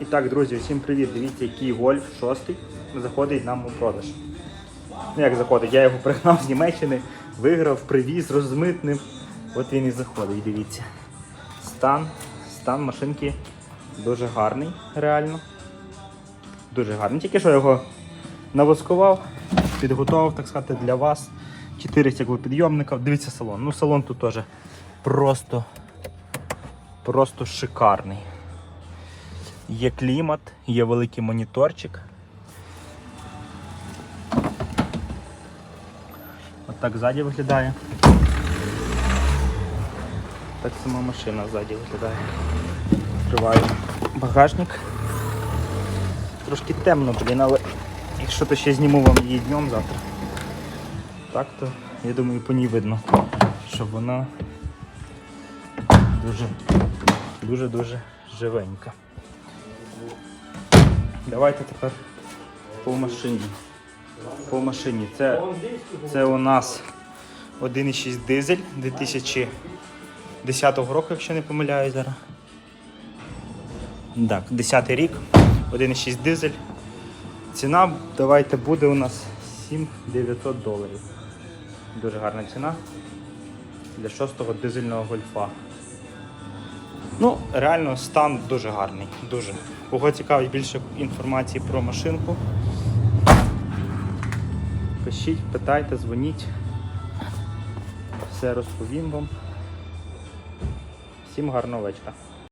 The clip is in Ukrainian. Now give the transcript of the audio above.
І так, друзі, всім привіт. Дивіться, який гольф 6 заходить нам у продаж. Ну як заходить? Я його пригнав з Німеччини, виграв, привіз, розмитнив. От він і заходить, дивіться. Стан, стан машинки дуже гарний, реально. Дуже гарний. Тільки що його навоскував, підготував, так сказати, для вас. Чотири стеклопідйомника. Дивіться салон. Ну, салон тут теж просто, просто шикарний. Є клімат, є великий моніторчик. От так ззаді виглядає. Так сама машина ззаді виглядає. Відкриваю багажник. Трошки темно, блін, але якщо то ще зніму вам її днем завтра. Так то, я думаю, по ній видно, що вона дуже дуже-дуже живенька. Давайте тепер по машині. По машині. Це, це у нас 1,6 дизель 2010 року, якщо не помиляюсь зараз. Так, 10 рік, 1,6 дизель. Ціна давайте буде у нас 7900 доларів. Дуже гарна ціна для шостого дизельного гольфа. Ну, реально стан дуже гарний. Дуже. Кого цікавить більше інформації про машинку. Пишіть, питайте, дзвоніть. Все розповім вам. Всім гарного вечора.